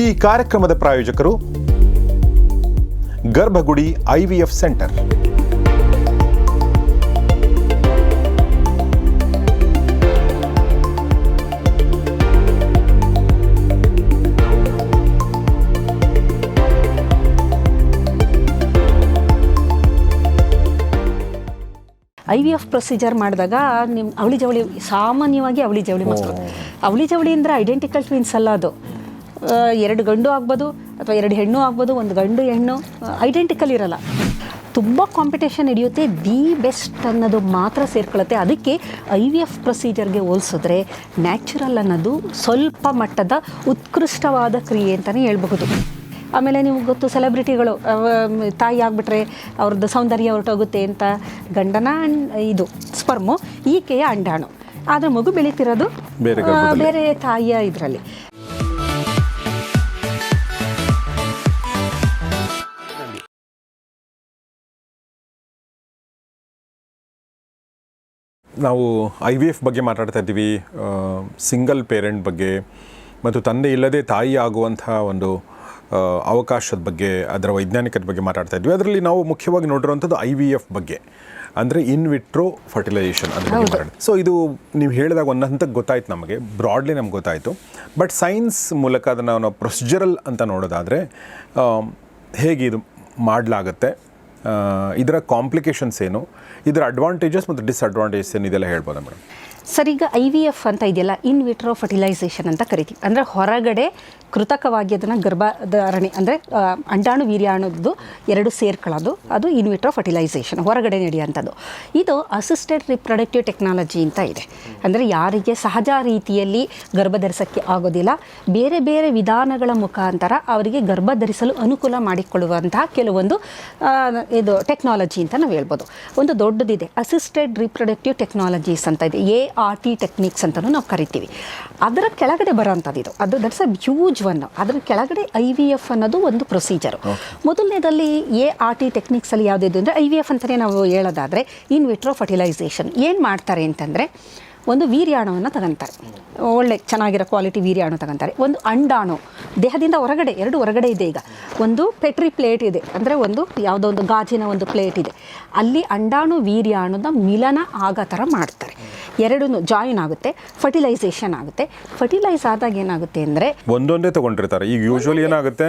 ಈ ಕಾರ್ಯಕ್ರಮದ ಪ್ರಾಯೋಜಕರು Garbhagudi IVF centre. I V F procedure ಮಾಡಿದಾಗ ನಿಮ್ಮ ಅವಳಿ ಜವಳಿ ಸಾಮಾನ್ಯವಾಗಿ ಅವಳಿ ಜವಳಿ ಮಕ್ಕಳು ಅವಳಿ ಜವಳಿ ಅಂದರೆ ಐಡೆಂಟಿಕಲ್ ಟ್ವಿನ್ಸ್ ಅಲ್ಲ ಅದು. ಎರಡು ಗಂಡು ಆಗ್ಬೋದು ಅಥವಾ ಎರಡು ಹೆಣ್ಣು ಆಗ್ಬೋದು ಒಂದು ಗಂಡು ಹೆಣ್ಣು ಐಡೆಂಟಿಕಲ್ ಇರಲ್ಲ. ತುಂಬ ಕಾಂಪಿಟೇಷನ್ ನಡೆಯುತ್ತೆ ದಿ ಬೆಸ್ಟ್ ಅನ್ನೋದು ಮಾತ್ರ ಸೇರ್ಕೊಳ್ಳುತ್ತೆ. ಅದಕ್ಕೆ ಐ ವಿ ಎಫ್ ಪ್ರೊಸೀಜರ್ಗೆ ಹೋಲಿಸಿದ್ರೆ ನ್ಯಾಚುರಲ್ ಅನ್ನೋದು ಸ್ವಲ್ಪ ಮಟ್ಟದ ಉತ್ಕೃಷ್ಟವಾದ ಕ್ರಿಯೆ ಅಂತಲೇ ಹೇಳ್ಬಹುದು. ಆಮೇಲೆ ನಿಮ್ಗೆ ಗೊತ್ತು ಸೆಲೆಬ್ರಿಟಿಗಳು ತಾಯಿ ಆಗಿಬಿಟ್ರೆ ಅವ್ರದ್ದು ಸೌಂದರ್ಯ ಹೊರಟೋಗುತ್ತೆ ಅಂತ ಗಂಡನ ಇದು ಸ್ಪರ್ಮು ಈಕೆಯ ಅಂಡಾಣು. ಆದರೆ ಮಗು ಬೆಳೀತಿರೋದು ಬೇರೆ ಬೇರೆ ತಾಯಿಯ ಇದರಲ್ಲಿ. ನಾವು ಐ ವಿ ಎಫ್ ಬಗ್ಗೆ ಮಾತಾಡ್ತಾ ಇದ್ದೀವಿ ಸಿಂಗಲ್ ಪೇರೆಂಟ್ ಬಗ್ಗೆ ಮತ್ತು ತಂದೆ ಇಲ್ಲದೆ ತಾಯಿ ಆಗುವಂಥ ಒಂದು ಅವಕಾಶದ ಬಗ್ಗೆ ಅದರ ವೈಜ್ಞಾನಿಕದ ಬಗ್ಗೆ ಮಾತಾಡ್ತಾ ಇದ್ವಿ. ಅದರಲ್ಲಿ ನಾವು ಮುಖ್ಯವಾಗಿ ನೋಡಿರುವಂಥದ್ದು ಐ ವಿ ಎಫ್ ಬಗ್ಗೆ ಅಂದರೆ ಇನ್ ವಿಟ್ರೋ ಫರ್ಟಿಲೈಸೇಷನ್ ಅದ್ರ ಸೊ ಇದು ನೀವು ಹೇಳಿದಾಗ ಒಂದು ಹಂತಕ್ಕೆ ಗೊತ್ತಾಯ್ತು ನಮಗೆ ಬ್ರಾಡ್ಲಿ ನಮ್ಗೆ ಗೊತ್ತಾಯಿತು. ಬಟ್ ಸೈನ್ಸ್ ಮೂಲಕ ಅದನ್ನು ನಾವು ಪ್ರೊಸಿಜರಲ್ ಅಂತ ನೋಡೋದಾದರೆ ಹೇಗೆ ಇದು ಮಾಡಲಾಗತ್ತೆ ಇದರ ಕಾಂಪ್ಲಿಕೇಶನ್ಸ್ ಏನು ಇದರ ಅಡ್ವಾಂಟೇಜಸ್ ಮತ್ತು ಡಿಸ್ಅಡ್ವಾಂಟೇಜಸ್ ಏನು ಇದೆಲ್ಲ ಹೇಳ್ಬೋದಾ ಮೇಡಮ್? ಸರ್, ಈಗ ಐ ವಿ ಎಫ್ ಅಂತ ಇದೆಯಲ್ಲ ಇನ್ ವಿಟ್ರೋ ಫರ್ಟಿಲೈಸೇಷನ್ ಅಂತ ಕರಿತೀವಿ. ಅಂದರೆ ಹೊರಗಡೆ ಕೃತಕವಾಗಿ ಅದನ್ನು ಗರ್ಭಧಾರಣೆ ಅಂದರೆ ಅಂಡಾಣು ವೀರ್ಯಾಣುದ್ದು ಎರಡು ಸೇರ್ಕೊಳ್ಳೋದು. ಅದು ಇನ್ ವಿಟ್ರೋ ಫರ್ಟಿಲೈಸೇಷನ್ ಹೊರಗಡೆ ನಡೆಯುವಂಥದ್ದು ಇದು ಅಸಿಸ್ಟೆಡ್ ರಿಪ್ರೊಡಕ್ಟಿವ್ ಟೆಕ್ನಾಲಜಿ ಅಂತ ಇದೆ. ಅಂದರೆ ಯಾರಿಗೆ ಸಹಜ ರೀತಿಯಲ್ಲಿ ಗರ್ಭ ಧರಿಸೋಕ್ಕೆ ಆಗೋದಿಲ್ಲ. ಬೇರೆ ಬೇರೆ ವಿಧಾನಗಳ ಮುಖಾಂತರ ಅವರಿಗೆ ಗರ್ಭ ಧರಿಸಲು ಅನುಕೂಲ ಮಾಡಿಕೊಳ್ಳುವಂತಹ ಕೆಲವೊಂದು ಇದು ಟೆಕ್ನಾಲಜಿ ಅಂತ ನಾವು ಹೇಳ್ಬೋದು. ಒಂದು ದೊಡ್ಡದಿದೆ. ಅಸಿಸ್ಟೆಡ್ ರಿಪ್ರೊಡಕ್ಟಿವ್ ಟೆಕ್ನಾಲಜೀಸ್ ಅಂತ ಇದೆ. ಎ ಆರ್ ಟಿ ಟೆಕ್ನಿಕ್ಸ್ ಅಂತಲೂ ನಾವು ಕರಿತೀವಿ. ಅದರ ಕೆಳಗಡೆ ಬರೋಂಥದ್ದು ಇದು. ಅದು ದಟ್ಸ್ ಅ ಹ್ಯೂಜ್ ಒನ್ ಅದರ ಕೆಳಗಡೆ ಐ ವಿ ಎಫ್ ಅನ್ನೋದು ಒಂದು ಪ್ರೊಸೀಜರು. ಮೊದಲನೇದಲ್ಲಿ ಎ ಆರ್ ಟಿ ಟೆಕ್ನಿಕ್ಸಲ್ಲಿ ಯಾವುದಿದೆ ಅಂದರೆ ಐ ವಿ ಎಫ್ ಅಂತಲೇ ನಾವು ಹೇಳೋದಾದರೆ ಇನ್ ವಿಟ್ರೋ ಫರ್ಟಿಲೈಸೇಷನ್. ಏನು ಮಾಡ್ತಾರೆ ಅಂತಂದರೆ ಒಂದು ವೀರ್ಯಾಣುವನ್ನು ತಗೊಂತಾರೆ. ಒಳ್ಳೆ ಚೆನ್ನಾಗಿರೋ ಕ್ವಾಲಿಟಿ ವೀರ್ಯಾಣು ತಗೊಂತಾರೆ. ಒಂದು ಅಂಡಾಣು. ದೇಹದಿಂದ ಹೊರಗಡೆ ಎರಡು ಹೊರಗಡೆ ಇದೆ ಈಗ. ಒಂದು ಪೆಟ್ರಿ ಪ್ಲೇಟ್ ಇದೆ. ಅಂದರೆ ಒಂದು ಯಾವುದೋ ಒಂದು ಗಾಜಿನ ಒಂದು ಪ್ಲೇಟ್ ಇದೆ. ಅಲ್ಲಿ ಅಂಡಾಣು ವೀರ್ಯಾಣುದ ಮಿಲನ ಆಗೋ ಥರ ಮಾಡ್ತಾರೆ. ಎರಡೂ ಜಾಯಿನ್ ಆಗುತ್ತೆ ಫರ್ಟಿಲೈಸೇಷನ್ ಆಗುತ್ತೆ. ಫರ್ಟಿಲೈಸ್ ಆದಾಗ ಏನಾಗುತ್ತೆ ಅಂದರೆ ಒಂದೊಂದೇ ತಗೊಂಡಿರ್ತಾರೆ. ಈಗ ಯೂಶ್ವಲಿ ಏನಾಗುತ್ತೆ?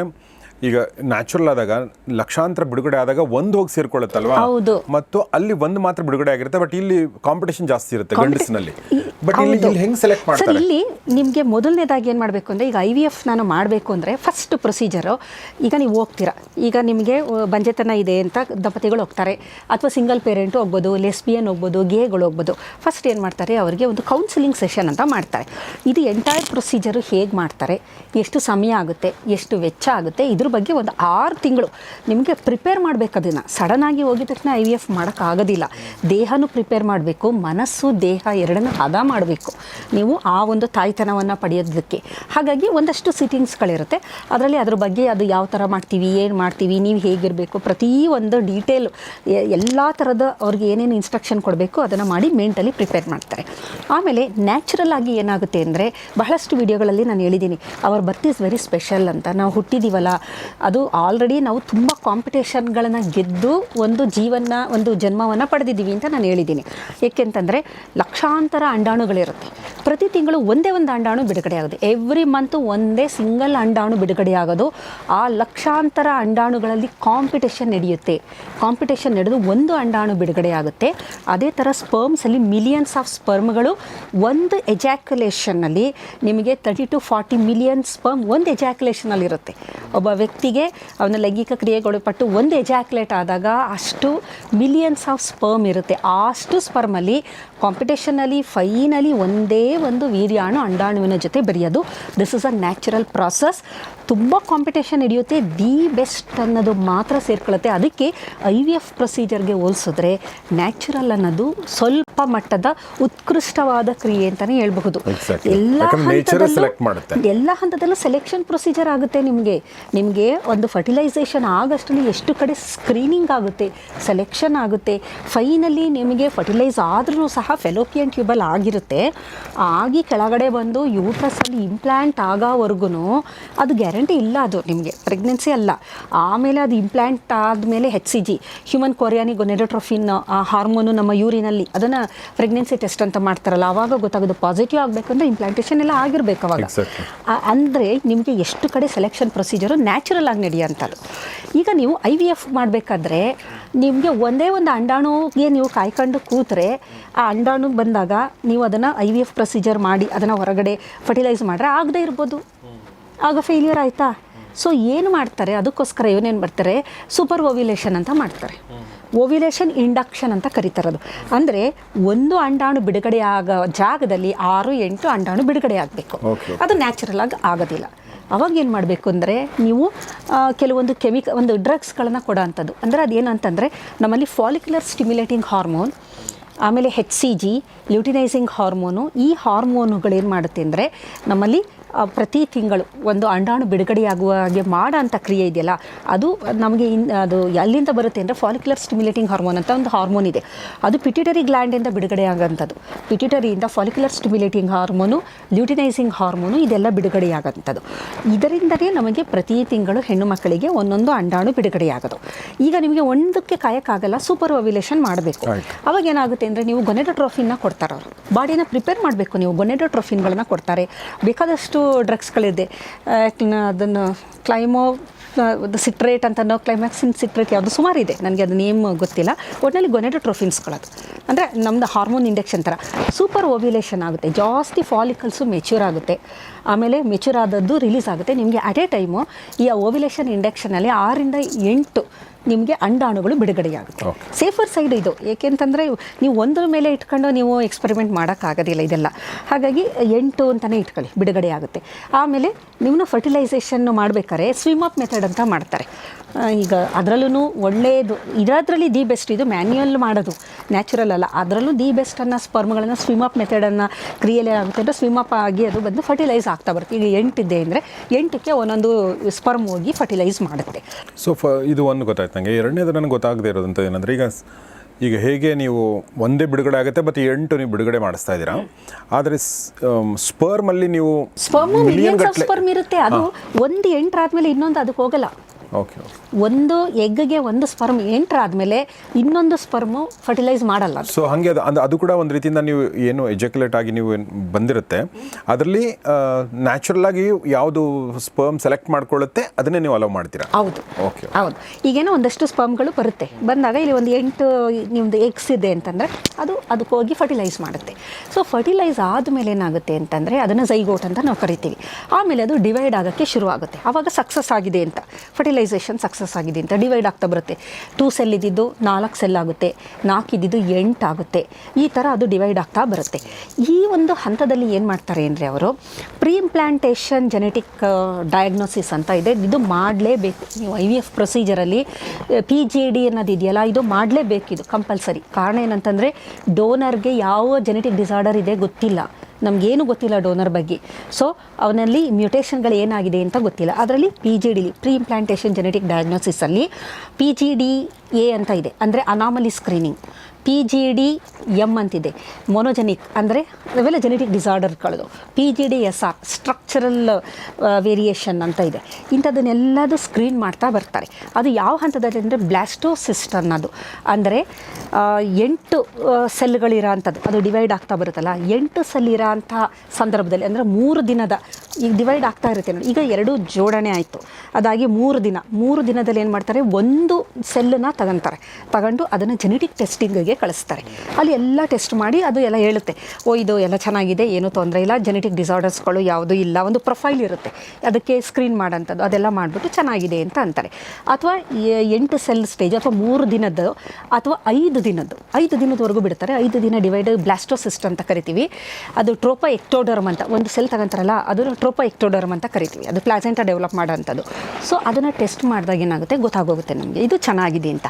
ಈಗ ನ್ಯಾಚುರಲ್ ಆದಾಗ ಲಕ್ಷಾಂತರ ಬಿಡುಗಡೆ ಆದಾಗ ಒಂದು ಹೋಗಿ ಸೇರ್ಕೊಳ್ಳುತ್ತಲ್ವಾ? ಹೌದು. ಮತ್ತು ಅಲ್ಲಿ ಒಂದು ಮಾತ್ರ ಬಿಡುಗಡೆ ಆಗಿರುತ್ತೆ ಬಟ್ ಇಲ್ಲಿ ಕಾಂಪಿಟೇಷನ್ ಜಾಸ್ತಿ ಇರುತ್ತೆ ಗಂಡಸಿನಲ್ಲಿ. ಬಟ್ ಇಲ್ಲಿ. ಇಲ್ಲಿ ಹೆಂಗ್ ಸೆಲೆಕ್ಟ್ ಮಾಡ್ತಾರೆ? ಇಲ್ಲಿ ನಿಮಗೆ ಮೊದಲನೇದಾಗಿ ಏನು ಮಾಡಬೇಕು ಅಂದರೆ ಈಗ ಐ ವಿ ಎಫ್ ನಾನು ಮಾಡಬೇಕು ಅಂದರೆ ಫಸ್ಟ್ ಪ್ರೊಸೀಜರು ಈಗ ನೀವು ಹೋಗ್ತೀರಾ? ಈಗ ನಿಮಗೆ ಬಂಜೆತನ ಇದೆ ಅಂತ ದಂಪತಿಗಳು ಹೋಗ್ತಾರೆ. ಅಥವಾ ಸಿಂಗಲ್ ಪೇರೆಂಟು ಹೋಗ್ಬೋದು ಲೆಸ್ಬಿಯನ್ ಹೋಗ್ಬೋದು ಗೇಗಳು ಹೋಗ್ಬೋದು. ಫಸ್ಟ್ ಏನು ಮಾಡ್ತಾರೆ ಅವರಿಗೆ ಒಂದು ಕೌನ್ಸಿಲಿಂಗ್ ಸೆಷನ್ ಅಂತ ಮಾಡ್ತಾರೆ. ಇದು ಎಂಟೈರ್ ಪ್ರೊಸೀಜರು ಹೇಗೆ ಮಾಡ್ತಾರೆ? ಎಷ್ಟು ಸಮಯ ಆಗುತ್ತೆ? ಎಷ್ಟು ವೆಚ್ಚ ಆಗುತ್ತೆ? ಇದ್ರ ಬಗ್ಗೆ ಒಂದು ಆರು ತಿಂಗಳು ನಿಮಗೆ ಪ್ರಿಪೇರ್ ಮಾಡಬೇಕು ಅದನ್ನು. ಆಗಿ ಹೋಗಿದ ತಕ್ಷಣ ಐ ವಿ ಎಫ್ ಮಾಡೋಕ್ಕಾಗೋದಿಲ್ಲ ದೇಹನೂ ಪ್ರಿಪೇರ್ ಮಾಡಬೇಕು, ಮನಸ್ಸು, ದೇಹ ಎರಡನ್ನೂ ಹದ ಮಾಡಬೇಕು. ನೀವು ಆ ಒಂದು ತಾಯ್ತನವನ್ನು ಪಡೆಯೋದಕ್ಕೆ. ಹಾಗಾಗಿ ಒಂದಷ್ಟು ಸಿಟ್ಟಿಂಗ್ಸ್ಗಳಿರುತ್ತೆ. ಅದರಲ್ಲಿ ಅದ್ರ ಬಗ್ಗೆ ಅದು ಯಾವ ಥರ ಮಾಡ್ತೀವಿ, ಏನು ಮಾಡ್ತೀವಿ, ನೀವು ಹೇಗಿರಬೇಕು, ಪ್ರತಿ ಒಂದು ಡೀಟೇಲು ಎಲ್ಲ ಥರದ ಅವ್ರಿಗೆ ಏನೇನು ಇನ್ಸ್ಟ್ರಕ್ಷನ್ ಕೊಡಬೇಕು ಅದನ್ನು ಮಾಡಿ ಮೆಂಟಲಿ ಪ್ರಿಪೇರ್ ಮಾಡ್ತಾರೆ. ಆಮೇಲೆ ನ್ಯಾಚುರಲ್ ಆಗಿ ಏನಾಗುತ್ತೆ ಅಂದರೆ ಬಹಳಷ್ಟು ವಿಡಿಯೋಗಳಲ್ಲಿ ನಾನು ಹೇಳಿದ್ದೀನಿ. Our birth is very special ಅಂತ. ನಾವು ಹುಟ್ಟಿದ್ದೀವಲ್ಲ ಅದು ಆಲ್ರೆಡಿ ನಾವು ತುಂಬ ಕಾಂಪಿಟೇಷನ್ಗಳನ್ನು ಗೆದ್ದು ಒಂದು ಜೀವನ ಒಂದು ಜನ್ಮವನ್ನು ಪಡೆದಿದ್ದೀವಿ ಅಂತ ನಾನು ಹೇಳಿದ್ದೀನಿ. ಏಕೆಂತಂದರೆ ಲಕ್ಷಾಂತರ ಅಂಡಾಣುಗಳಿರುತ್ತೆ. ಪ್ರತಿ ತಿಂಗಳು ಒಂದೇ ಒಂದು ಅಂಡಾಣು ಬಿಡುಗಡೆ ಆಗೋದು ಎವ್ರಿ ಮಂತು ಒಂದೇ ಸಿಂಗಲ್ ಅಂಡಾಣು ಬಿಡುಗಡೆ ಆಗೋದು. ಆ ಲಕ್ಷಾಂತರ ಅಂಡಾಣುಗಳಲ್ಲಿ ಕಾಂಪಿಟೇಷನ್ ನಡೆಯುತ್ತೆ. ಕಾಂಪಿಟೇಷನ್ ನಡೆದು ಒಂದು ಅಂಡಾಣು ಬಿಡುಗಡೆ ಆಗುತ್ತೆ. ಅದೇ ಥರ ಸ್ಪರ್ಮ್ಸಲ್ಲಿ ಮಿಲಿಯನ್ಸ್ ಆಫ್ ಸ್ಪರ್ಮ್ಗಳು ಒಂದು ಎಜಾಕ್ಯುಲೇಷನ್ನಲ್ಲಿ ನಿಮಗೆ thirty to forty million sperm ಒಂದು ಎಜಾಕ್ಯುಲೇಷನಲ್ಲಿ ಇರುತ್ತೆ. ಒಬ್ಬ ವ್ಯಕ್ತಿಗೆ ಅವನ ಲೈಂಗಿಕ ಕ್ರಿಯೆಗೊಳಪಟ್ಟು ಒಂದು ಎಜಾಕ್ಯುಲೇಟ್ ಆದಾಗ ಅಷ್ಟು ಮಿಲಿಯನ್ಸ್ ಆಫ್ ಸ್ಪರ್ಮ್ ಇರುತ್ತೆ. ಅಷ್ಟು ಸ್ಪರ್ಮಲ್ಲಿ ಕಾಂಪಿಟೇಷನಲ್ಲಿ ಫೈನಲಿ ಒಂದೇ ಒಂದು ವೀರ್ಯಾಣು ಅಂಡಾಣುವಿನ ಜೊತೆ ಬೆರೆಯೋದು. This is a natural process ತುಂಬ ಕಾಂಪಿಟೇಷನ್ ಹಿಡಿಯುತ್ತೆ. ದಿ ಬೆಸ್ಟ್ ಅನ್ನೋದು ಮಾತ್ರ ಸೇರ್ಕೊಳ್ಳುತ್ತೆ. ಅದಕ್ಕೆ ಐ ವಿ ಎಫ್ ಪ್ರೊಸೀಜರ್ಗೆ ಹೋಲಿಸಿದ್ರೆ ನ್ಯಾಚುರಲ್ ಅನ್ನೋದು ಸ್ವಲ್ಪ ಮಟ್ಟದ ಉತ್ಕೃಷ್ಟವಾದ ಕ್ರಿಯೆ ಅಂತಲೇ ಹೇಳ್ಬಹುದು. ಎಲ್ಲ ಹಂತದಲ್ಲೂ. ಎಲ್ಲ ಹಂತದಲ್ಲೂ ಸೆಲೆಕ್ಷನ್ ಪ್ರೊಸೀಜರ್ ಆಗುತ್ತೆ ನಿಮಗೆ. ನಿಮಗೆ ಒಂದು ಫರ್ಟಿಲೈಸೇಷನ್ ಆಗಷ್ಟರಲ್ಲಿ ಎಷ್ಟು ಕಡೆ ಸ್ಕ್ರೀನಿಂಗ್ ಆಗುತ್ತೆ ಸೆಲೆಕ್ಷನ್ ಆಗುತ್ತೆ. ಫೈನಲಿ ನಿಮಗೆ ಫರ್ಟಿಲೈಸ್ ಆದ್ರೂ ಸಹ ಫೆಲೋಪಿಯನ್ ಟ್ಯೂಬಲ್ ಆಗಿರುತ್ತೆ. ಆಗಿ ಕೆಳಗಡೆ ಬಂದು ಯೂಟ್ರಸಲ್ಲಿ ಇಂಪ್ಲ್ಯಾಂಟ್ ಆಗೋವರೆಗೂ ಅದು ಗ್ಯಾರಂಟಿ ಇಲ್ಲ ಅದು ನಿಮಗೆ ಪ್ರೆಗ್ನೆನ್ಸಿ ಅಲ್ಲ. ಆಮೇಲೆ ಅದು ಇಂಪ್ಲ್ಯಾಂಟ್ ಆದಮೇಲೆ H C G human chorionic gonadotrophin ಆ ಹಾರ್ಮೋನು ನಮ್ಮ ಯೂರಿನಲ್ಲಿ ಅದನ್ನು ಪ್ರೆಗ್ನೆನ್ಸಿ ಟೆಸ್ಟ್ ಅಂತ ಮಾಡ್ತಾರಲ್ಲ ಆವಾಗ ಗೊತ್ತಾಗೋದು ಪಾಸಿಟಿವ್ ಆಗಬೇಕಂದ್ರೆ ಇಂಪ್ಲಾಂಟೇಷನ್ ಎಲ್ಲ ಆಗಿರಬೇಕು ಅವಾಗ. ಅಂದರೆ ನಿಮಗೆ ಎಷ್ಟು ಕಡೆ ಸೆಲೆಕ್ಷನ್ ಪ್ರೊಸೀಜರು ನ್ಯಾಚುರಲ್ ಆಗಿ ನಡೆಯೋಂಥದ್ದು ಈಗ ನೀವು ಐ ವಿ ಎಫ್ ಮಾಡಬೇಕಾದ್ರೆ ನಿಮಗೆ ಒಂದೇ ಒಂದು ಅಂಡಾಣುಗೆ ನೀವು ಕಾಯ್ಕೊಂಡು ಕೂತ್ರೆ ಆ ಅಂಡಾಣು ಬಂದಾಗ ನೀವು ಅದನ್ನು ಐ ವಿ ಎಫ್ ಪ್ರೊಸೀಜರ್ ಮಾಡಿ ಅದನ್ನು ಹೊರಗಡೆ ಫರ್ಟಿಲೈಸ್ ಮಾಡ್ರೆ ಆಗದೆ ಇರ್ಬೋದು. ಆಗ ಫೇಲಿಯರ್ ಆಯಿತಾ? ಸೊ ಏನು ಮಾಡ್ತಾರೆ? ಅದಕ್ಕೋಸ್ಕರ ಇವನೇನು ಮಾಡ್ತಾರೆ? ಸೂಪರ್ ಓವ್ಯುಲೇಷನ್ ಅಂತ ಮಾಡ್ತಾರೆ. ಓವ್ಯುಲೇಷನ್ ಇಂಡಕ್ಷನ್ ಅಂತ ಕರೀತಾರೆ ಅದು ಅಂದರೆ ಒಂದು ಅಂಡಾಣು ಬಿಡುಗಡೆ ಆಗೋ ಜಾಗದಲ್ಲಿ ಆರು ಎಂಟು ಅಂಡಾಣು ಬಿಡುಗಡೆ ಆಗಬೇಕು. ಅದು ನ್ಯಾಚುರಲ್ ಆಗಿ ಆಗೋದಿಲ್ಲ. ಅವಾಗ ಏನು ಮಾಡಬೇಕು ಅಂದರೆ ನೀವು ಕೆಲವೊಂದು ಕೆಮಿಕ, ಒಂದು ಡ್ರಗ್ಸ್ಗಳನ್ನು ಕೊಡೋ ಅಂಥದ್ದು ಅಂದರೆ ಅದೇನಂತಂದರೆ ನಮ್ಮಲ್ಲಿ ಫಾಲಿಕ್ಯುಲರ್ ಸ್ಟಿಮ್ಯುಲೇಟಿಂಗ್ ಹಾರ್ಮೋನ್ ಆಮೇಲೆ H C G luteinising hormone ಈ ಹಾರ್ಮೋನುಗಳೇನು ಮಾಡುತ್ತೆ ಅಂದರೆ ನಮ್ಮಲ್ಲಿ ಪ್ರತಿ ತಿಂಗಳು ಒಂದು ಅಂಡಾಣು ಬಿಡುಗಡೆಯಾಗುವ ಹಾಗೆ ಮಾಡೋಂಥ ಕ್ರಿಯೆ ಇದೆಯಲ್ಲ ಅದು ನಮಗೆ ಇನ್ ಅದು ಎಲ್ಲಿಂದ ಬರುತ್ತೆ ಅಂದರೆ ಫಾಲಿಕ್ಯುಲರ್ ಸ್ಟಿಮ್ಯುಲೇಟಿಂಗ್ ಹಾರ್ಮೋನ್ ಅಂತ ಒಂದು ಹಾರ್ಮೋನ್ ಇದೆ. ಅದು ಪಿಟಿಟರಿ ಗ್ಲ್ಯಾಂಡಿಂದ ಬಿಡುಗಡೆ ಆಗೋಂಥದ್ದು ಪಿಟಿಟರಿಯಿಂದ follicular stimulating hormone luteinising hormone ಇದೆಲ್ಲ ಬಿಡುಗಡೆಯಾಗೋಂಥದ್ದು ಇದರಿಂದಲೇ ನಮಗೆ ಪ್ರತಿ ತಿಂಗಳು ಹೆಣ್ಣು ಮಕ್ಕಳಿಗೆ ಒಂದೊಂದು ಅಂಡಾಣು ಬಿಡುಗಡೆಯಾಗೋದು. ಈಗ ನಿಮಗೆ ಒಂದಕ್ಕೆ ಕಾಯಕ್ಕಾಗಲ್ಲ ಸೂಪರ್ ಓವ್ಯುಲೇಷನ್ ಮಾಡಬೇಕು. ಅವಾಗ ಏನಾಗುತ್ತೆ ಅಂದರೆ ನೀವು ಗೊನೆಡೋಟ್ರೋಫಿನ್ನ ಕೊಡ್ತಾರೆ ಅವರು ಬಾಡಿನ ಪ್ರಿಪೇರ್ ಮಾಡಬೇಕು ನೀವು ಗೊನೆಡೋಟ್ರೋಫಿನ್ಗಳನ್ನ ಕೊಡ್ತಾರೆ. ಬೇಕಾದಷ್ಟು ಡ್ರಗ್ಸ್ಗಳಿದೆ ಅದನ್ನು ಕ್ಲೈಮೋ ಸಿಟ್ರೇಟ್ ಸಿಟ್ರೇಟ್ ಅಂತನೋ ಕ್ಲೈಮ್ಯಾಕ್ಸಿನ್ ಸಿಟ್ರೇಟ್ ಯಾವುದು ಸುಮಾರು ಇದೆ. ನನಗೆ ಅದು ನೇಮ್ ಗೊತ್ತಿಲ್ಲ. ಒಟ್ಟಿನಲ್ಲಿ ಗೊನೆಡೋಟ್ರೋಫಿನ್ಸ್ಗಳದು ಅಂದರೆ ನಮ್ಮದು ಹಾರ್ಮೋನ್ ಇಂಡಕ್ಷನ್ ಥರ. ಸೂಪರ್ ಓವ್ಯುಲೇಷನ್ ಆಗುತ್ತೆ. ಜಾಸ್ತಿ ಫಾಲಿಕಲ್ಸು ಮೆಚ್ಯೂರ್ ಆಗುತ್ತೆ. ಆಮೇಲೆ ಮೆಚ್ಯೂರ್ ಆದದ್ದು ರಿಲೀಸ್ ಆಗುತ್ತೆ. ನಿಮಗೆ ಅಟ್ ಎ ಟೈಮು ಈ ಓವ್ಯುಲೇಷನ್ ಇಂಡೆಕ್ಷನಲ್ಲಿ ಆರಿಂದ ಎಂಟು ನಿಮಗೆ ಅಂಡಾಣುಗಳು ಬಿಡುಗಡೆಯಾಗುತ್ತೆ. ಸೇಫರ್ ಸೈಡ್ ಇದು. ಏಕೆಂತಂದರೆ ನೀವು ಒಂದ್ರ ಮೇಲೆ ಇಟ್ಕೊಂಡು ನೀವು ಎಕ್ಸ್ಪೆರಿಮೆಂಟ್ ಮಾಡೋಕ್ಕಾಗೋದಿಲ್ಲ ಇದೆಲ್ಲ. ಹಾಗಾಗಿ ಎಂಟು ಅಂತಲೇ ಇಟ್ಕೊಳ್ಳಿ ಬಿಡುಗಡೆ ಆಗುತ್ತೆ ಆಮೇಲೆ ನೀವು ಫರ್ಟಿಲೈಸೇಷನ್ ಮಾಡಬೇಕಾದ್ರೆ ಸ್ವಿಮ್ ಅಪ್ ಮೆಥಡ್ ಅಂತ ಮಾಡ್ತಾರೆ. ಈಗ ಅದರಲ್ಲೂ ಒಳ್ಳೆಯದು ಇದರಲ್ಲಿ ದಿ ಬೆಸ್ಟ್ ಇದು ಮ್ಯಾನ್ಯುಯಲ್ ಮಾಡೋದು. ನ್ಯಾಚುರಲ್ ಅಲ್ಲ. ಅದರಲ್ಲೂ ದಿ ಬೆಸ್ಟ್ ಅನ್ನೋ ಸ್ಪರ್ಮ್ಗಳನ್ನು ಸ್ವಿಮ್ ಅಪ್ ಮೆಥಡನ್ನು ಕ್ರಿಯೆಲೆ ಆಗುತ್ತೆ ಅಂದರೆ ಸ್ವಿಮ್ ಅಪ್ ಆಗಿ ಅದು ಬಂದು ಫರ್ಟಿಲೈಸ್ ಆಗ್ತಾ ಬರುತ್ತೆ. ಈಗ ಎಂಟಿದೆ ಅಂದರೆ ಎಂಟಕ್ಕೆ ಒಂದೊಂದು ಸ್ಪರ್ಮ್ ಹೋಗಿ ಫರ್ಟಿಲೈಸ್ ಮಾಡುತ್ತೆ. ಸೊ ಫ ಇದು ಒಂದು ಗೊತ್ತಾಯ್ತು. ನನಗೆ ಎರಡನೇದು ನನಗೆ ಗೊತ್ತಾಗದೇ ಇರೋದಂತ ಏನಂದರೆ ಈಗ ಈಗ ಹೇಗೆ ನೀವು ಒಂದೇ ಬಿಡುಗಡೆ ಆಗುತ್ತೆ ಮತ್ತು ಎಂಟು ನೀವು ಬಿಡುಗಡೆ ಮಾಡಿಸ್ತಾ ಇದ್ದೀರಾ? ಆದರೆ ಸ್ಪರ್ಮಲ್ಲಿ ನೀವು ಸ್ಪರ್ಮ್ ಅಲ್ಲಿ ನೀವು ಸ್ಪರ್ಮ್ ಇರುತ್ತೆ. ಅದು ಒಂದು ಎಂಟ್ರಾದ್ಮೇಲೆ ಇನ್ನೊಂದು ಅದಕ್ಕೆ ಹೋಗಲ್ಲ. ಓಕೆ ಒಂದು ಎಗ್ಗೆ ಒಂದು ಸ್ಪರ್ಮ್ ಎಂಟ್ರಾದ್ಮೇಲೆ ಇನ್ನೊಂದು ಸ್ಪರ್ಮು ಫರ್ಟಿಲೈಸ್ ಮಾಡಲ್ಲ ಸೊ ಹಾಗೆ ಅದು ಅದು ಅದು ಕೂಡ ಒಂದು ರೀತಿಯಿಂದ ನೀವು ಏನು ಎಜುಕುಲೇಟ್ ಆಗಿ ನೀವು ಬಂದಿರುತ್ತೆ. ಅದರಲ್ಲಿ ನ್ಯಾಚುರಲ್ ಆಗಿ ಯಾವುದು ಸ್ಪರ್ಮ್ ಸೆಲೆಕ್ಟ್ ಮಾಡ್ಕೊಳ್ಳುತ್ತೆ ಅದನ್ನೇ ನೀವು ಅಲೋ ಮಾಡ್ತೀರಾ? ಹೌದು. ಓಕೆ ಹೌದು. ಈಗೇನೋ ಒಂದಷ್ಟು ಸ್ಪರ್ಮ್ಗಳು ಬರುತ್ತೆ. ಬಂದಾಗ ಇಲ್ಲಿ ಒಂದು ಎಂಟು ನಿಮ್ದು ಎಗ್ಸ್ ಇದೆ ಅಂತಂದರೆ ಅದು ಅದಕ್ಕೆ ಹೋಗಿ ಫರ್ಟಿಲೈಸ್ ಮಾಡುತ್ತೆ. ಸೊ ಫರ್ಟಿಲೈಸ್ ಆದಮೇಲೆ ಏನಾಗುತ್ತೆ ಅಂತಂದರೆ ಅದನ್ನು ಝೈಗೋಟ್ ಅಂತ ನಾವು ಕರಿತೀವಿ. ಆಮೇಲೆ ಅದು ಡಿವೈಡ್ ಆಗೋಕ್ಕೆ ಶುರು ಆಗುತ್ತೆ ಆವಾಗ ಸಕ್ಸಸ್ ಆಗಿದೆ ಅಂತ. ಫರ್ಟಿಲೈಸೇಷನ್ ಸಕ್ಸಸ್ ಆಗಿದೆ ಅಂತ ಡಿವೈಡ್ ಆಗ್ತಾ ಬರುತ್ತೆ. ಟೂ ಸೆಲ್ ಇದ್ದಿದ್ದು ನಾಲ್ಕು ಸೆಲ್ ಆಗುತ್ತೆ. ನಾಲ್ಕು ಇದ್ದಿದ್ದು ಎಂಟು ಆಗುತ್ತೆ. ಈ ಥರ ಅದು ಡಿವೈಡ್ ಆಗ್ತಾ ಬರುತ್ತೆ. ಈ ಒಂದು ಹಂತದಲ್ಲಿ ಏನು ಮಾಡ್ತಾರೆ ಅಂದರೆ ಅವರು ಪ್ರೀ ಇಂಪ್ಲಾಂಟೇಷನ್ ಜೆನೆಟಿಕ್ ಡಯಾಗ್ನೋಸಿಸ್ ಅಂತ ಇದೆ. ಇದು ಮಾಡಲೇಬೇಕು. ನೀವು ಐ ವಿ ಎಫ್ ಪ್ರೊಸೀಜರಲ್ಲಿ ಪಿ ಜಿ ಡಿ ಅನ್ನೋದು ಇದೆಯಲ್ಲ, ಇದು ಮಾಡಲೇಬೇಕಿದು ಕಂಪಲ್ಸರಿ ಕಾರಣ ಏನಂತಂದರೆ ಡೋನರ್ಗೆ ಯಾವ ಜೆನೆಟಿಕ್ ಡಿಸಾರ್ಡರ್ ಇದೆ ಗೊತ್ತಿಲ್ಲ. ನಮಗೇನು ಗೊತ್ತಿಲ್ಲ ಡೋನರ್ ಬಗ್ಗೆ. ಸೊ ಅವನಲ್ಲಿ ಮ್ಯೂಟೇಷನ್ಗಳು ಏನಾಗಿದೆ ಅಂತ ಗೊತ್ತಿಲ್ಲ. ಅದರಲ್ಲಿ ಪಿ ಜಿ ಡಿಲಿ ಪ್ರೀ ಇಂಪ್ಲಾಂಟೇಷನ್ ಜೆನೆಟಿಕ್ ಡಯಾಗ್ನೋಸಿಸಲ್ಲಿ ಪಿ ಜಿ ಡಿ ಎ ಅಂತ ಇದೆ. ಅಂದರೆ anomaly screening P G D M ಅಂತಿದೆ. ಮೊನೋಜೆನಿಕ್ ಅಂದರೆ ಅವೆಲ್ಲ genetic ಡಿಸಾರ್ಡರ್ಗಳು P G D S R structural variation ಅಂತ ಇದೆ. ಇಂಥದ್ದನ್ನೆಲ್ಲದೂ ಸ್ಕ್ರೀನ್ ಮಾಡ್ತಾ ಬರ್ತಾರೆ. ಅದು ಯಾವ ಹಂತದಲ್ಲಿ ಅಂದರೆ ಬ್ಲಾಸ್ಟೋಸಿಸ್ಟ್ ಅನ್ನೋದು ಅಂದರೆ ಎಂಟು ಸೆಲ್ಗಳಿರೋ ಅಂಥದ್ದು ಅದು ಡಿವೈಡ್ ಆಗ್ತಾ ಬರುತ್ತಲ್ಲ. ಎಂಟು ಸೆಲ್ ಇರೋ ಅಂಥ ಸಂದರ್ಭದಲ್ಲಿ ಅಂದರೆ ಮೂರು ದಿನದ, ಈಗ ಡಿವೈಡ್ ಆಗ್ತಾ ಇರುತ್ತೆ ನೋಡಿ. ಈಗ ಎರಡು ಜೋಡಣೆ ಆಯಿತು. ಅದಾಗಿ ಮೂರು ದಿನ. ಮೂರು ದಿನದಲ್ಲಿ ಏನು ಮಾಡ್ತಾರೆ? ಒಂದು ಸೆಲ್ಲನ್ನು ತಗೊಂತಾರೆ. ತಗೊಂಡು ಅದನ್ನು ಜೆನೆಟಿಕ್ ಟೆಸ್ಟಿಂಗಿಗೆ ಕಳಿಸ್ತಾರೆ. ಅಲ್ಲಿ ಎಲ್ಲ ಟೆಸ್ಟ್ ಮಾಡಿ ಅದು ಎಲ್ಲ ಹೇಳುತ್ತೆ. ಓ, ಇದು ಎಲ್ಲ ಚೆನ್ನಾಗಿದೆ, ಏನೂ ತೊಂದರೆ ಇಲ್ಲ ಜೆನೆಟಿಕ್ ಡಿಸಾರ್ಡರ್ಸ್ಗಳು ಯಾವುದೂ ಇಲ್ಲ, ಒಂದು ಪ್ರೊಫೈಲ್ ಇರುತ್ತೆ. ಅದಕ್ಕೆ ಸ್ಕ್ರೀನ್ ಮಾಡೋಂಥದ್ದು, ಅದೆಲ್ಲ ಮಾಡಿಬಿಟ್ಟು ಚೆನ್ನಾಗಿದೆ ಅಂತ ಅಂತಾರೆ. ಅಥವಾ ಎಂಟು ಸೆಲ್ ಸ್ಟೇಜ್ ಅಥವಾ ಮೂರು ದಿನದ್ದು, ಅಥವಾ ಐದು ದಿನದ್ದು, ಐದು ದಿನದವರೆಗೂ ಬಿಡ್ತಾರೆ. ಐದು ದಿನ ಡಿವೈಡ್ ಬ್ಲಾಸ್ಟೋಸಿಸ್ಟ್ ಅಂತ ಕರಿತೀವಿ. ಅದು ಟ್ರೋಪ ಎಕ್ಟೋಡರ್ಮ್ ಅಂತ, ಒಂದು ಸೆಲ್ ತಗೊಂತಾರಲ್ಲ ಅದು ಟ್ರೋಪ ಎಕ್ಟೋಡರ್ಮ್ ಅಂತ ಕರಿತೀವಿ. ಅದು ಪ್ಲಾಸೆಂಟ ಡೆವಲಪ್ ಮಾಡೋಂಥದ್ದು. ಸೊ ಅದನ್ನು ಟೆಸ್ಟ್ ಮಾಡಿದಾಗ ಏನಾಗುತ್ತೆ, ಗೊತ್ತಾಗೋಗುತ್ತೆ ನಮಗೆ, ಇದು ಚೆನ್ನಾಗಿದೆ ಅಂತ.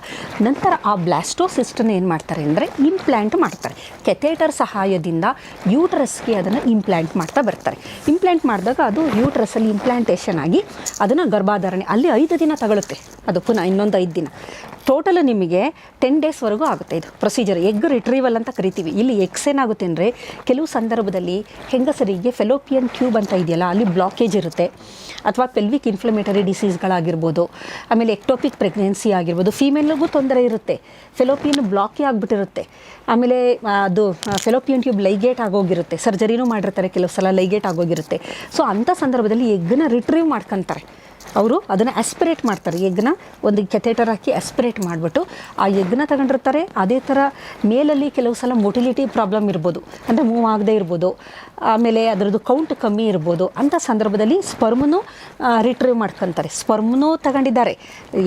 ನಂತರ ಆ ಬ್ಲಾಸ್ಟೋಸಿಸ್ಟನ್ನು ಏನು ಮಾಡ್ತಾರೆ? ಮಾಡ್ತಾರೆ ಅಂದರೆ ಇಂಪ್ಲ್ಯಾಂಟ್ ಮಾಡ್ತಾರೆ. ಕೆಥೇಟರ್ ಸಹಾಯದಿಂದ ಯೂಟ್ರಸ್ಗೆ ಅದನ್ನು ಇಂಪ್ಲ್ಯಾಂಟ್ ಮಾಡ್ತಾ ಬರ್ತಾರೆ. ಇಂಪ್ಲ್ಯಾಂಟ್ ಮಾಡಿದಾಗ ಅದು ಯೂಟ್ರಸ್ಸಲ್ಲಿ ಇಂಪ್ಲ್ಯಾಂಟೇಷನ್ ಆಗಿ ಅದನ್ನು ಗರ್ಭಾಧಾರಣೆ, ಅಲ್ಲಿ ಐದು ದಿನ ತಗೊಳುತ್ತೆ. ಅದು ಪುನಃ ಇನ್ನೊಂದು ಐದು ದಿನ. ಟೋಟಲ್ ನಿಮಗೆ ಟೆನ್ ಡೇಸ್ವರೆಗೂ ಆಗುತ್ತೆ ಇದು. ಪ್ರೊಸೀಜರ್ ಎಗ್ ರಿಟ್ರೀವಲ್ ಅಂತ ಕರಿತೀವಿ. ಇಲ್ಲಿ ಎಕ್ಸ್ ಏನಾಗುತ್ತೆ ಅಂದರೆ, ಕೆಲವು ಸಂದರ್ಭದಲ್ಲಿ ಹೆಂಗಸರಿಗೆ ಫೆಲೋಪಿಯನ್ ಟ್ಯೂಬ್ ಅಂತ ಇದೆಯಲ್ಲ, ಅಲ್ಲಿ ಬ್ಲಾಕೇಜ್ ಇರುತ್ತೆ. ಅಥವಾ ಪೆಲ್ವಿಕ್ ಇನ್ಫ್ಲಮೇಟರಿ ಡಿಸೀಸ್ಗಳಾಗಿರ್ಬೋದು ಆಮೇಲೆ ಎಕ್ಟೋಪಿಕ್ ಪ್ರೆಗ್ನೆನ್ಸಿ ಆಗಿರ್ಬೋದು ಫೀಮೇಲ್ಗೂ ತೊಂದರೆ ಇರುತ್ತೆ. ಫೆಲೋಪಿಯನ್ ಬ್ಲಾಕೇ ಆಗಿಬಿಟ್ಟಿರುತ್ತೆ. ಆಮೇಲೆ ಅದು ಫೆಲೋಪಿಯನ್ ಟ್ಯೂಬ್ ಲೈಗೇಟ್ ಆಗೋಗಿರುತ್ತೆ. ಸರ್ಜರಿನೂ ಮಾಡಿರ್ತಾರೆ ಕೆಲವು ಸಲ ಲೈಗೇಟ್ ಆಗೋಗಿರುತ್ತೆ. ಸೊ ಅಂಥ ಸಂದರ್ಭದಲ್ಲಿ ಎಗ್ಗನ್ನ ರಿಟ್ರೀವ್ ಮಾಡ್ಕೊತಾರೆ. ಅವರು ಅದನ್ನು ಆಸ್ಪಿರೇಟ್ ಮಾಡ್ತಾರೆ. ಎಗ್ನ ಒಂದು ಕೆಥೇಟರ್ ಹಾಕಿ ಆಸ್ಪಿರೇಟ್ ಮಾಡಿಬಿಟ್ಟು ಆ ಎಗ್ನ ತಗೊಂಡಿರ್ತಾರೆ. ಅದೇ ಥರ ಮೇಲಲ್ಲಿ ಕೆಲವು ಸಲ ಮೊಟಿಲಿಟಿ ಪ್ರಾಬ್ಲಮ್ ಇರ್ಬೋದು. ಅಂದರೆ ಮೂವ್ ಆಗದೆ ಇರ್ಬೋದು. ಆಮೇಲೆ ಅದರದ್ದು ಕೌಂಟ್ ಕಮ್ಮಿ ಇರ್ಬೋದು. ಅಂಥ ಸಂದರ್ಭದಲ್ಲಿ ಸ್ಪರ್ಮನು ರಿಟ್ರೀವ್ ಮಾಡ್ಕೊತಾರೆ. ಸ್ಪರ್ಮ್ನೂ ತಗೊಂಡಿದ್ದಾರೆ.